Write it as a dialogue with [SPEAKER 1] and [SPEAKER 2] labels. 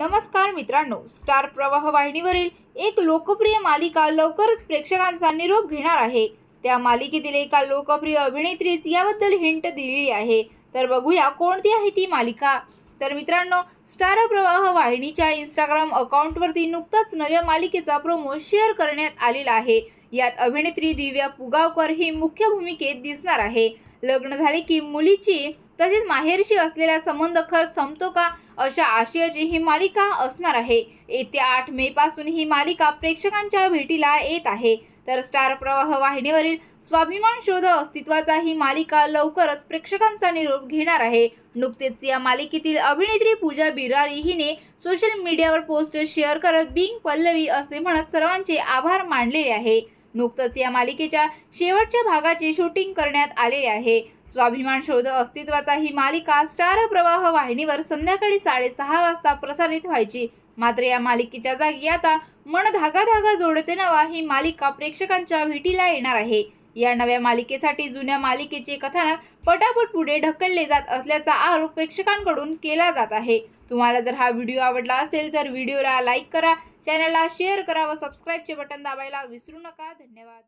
[SPEAKER 1] नमस्कार मित्रांनो स्टार प्रवाह वाहिनीवरील एक लोकप्रिय मालिका लवकरच प्रेक्षकांचा निरोप घेणार आहे. त्या मालिकेतील एका लोकप्रिय अभिनेत्रीच याबद्दल हिंट दिलेली आहे. तर बघूया कोणती आहे ती मालिका. तर मित्रांनो स्टार प्रवाह वाहिनीच्या इंस्टाग्राम अकाउंटवरती नुकताच नव्या मालिकेचा प्रोमो शेअर करण्यात आलेला आहे. यात अभिनेत्री दिव्या पुगावकर ही मुख्य भूमिकेत दिसणार आहे. लग्न झाले की मुलीची तसेच माहेरशी असलेला संबंध खर्च संपतो का? अशा आशयाची ही मालिका असणार आहे. येत्या आठ मे पासून ही मालिका प्रेक्षकांच्या भेटीला येत आहे. तर स्टार प्रवाह वाहिनीवरील स्वाभिमान शोध अस्तित्वाचा ही मालिका लवकरच प्रेक्षकांचा निरोप घेणार आहे. नुकतेच या मालिकेतील अभिनेत्री पूजा बिरारी हिने सोशल मीडियावर पोस्ट शेअर करत बिंग पल्लवी असे म्हणत सर्वांचे आभार मानलेले आहे. नुकतंच या मालिकेच्या शेवटच्या भागाचे शूटिंग करण्यात आलेले आहे. स्वाभिमान शोध अस्तित्वाचा ही मालिका स्टार प्रवाह वाहिनीवर संध्याकाळी साडेसहा वाजता प्रसारित व्हायची. मात्र या मालिकेच्या जागी आता मन धागा धागा जोडते नवा ही मालिका प्रेक्षकांच्या भेटीला येणार आहे. या नव्या मालिकेसाठी जुन्या मालिकेचे कथानक पटापट पुढे ढकलले जात असल्याचा आरोप प्रेक्षकांकडून केला जात आहे. तुम्हाला जर हा व्हिडिओ आवडला असेल तर व्हिडिओला लाईक करा चॅनलला शेअर करा व सबस्क्राईबचे बटन दाबायला विसरू नका. धन्यवाद.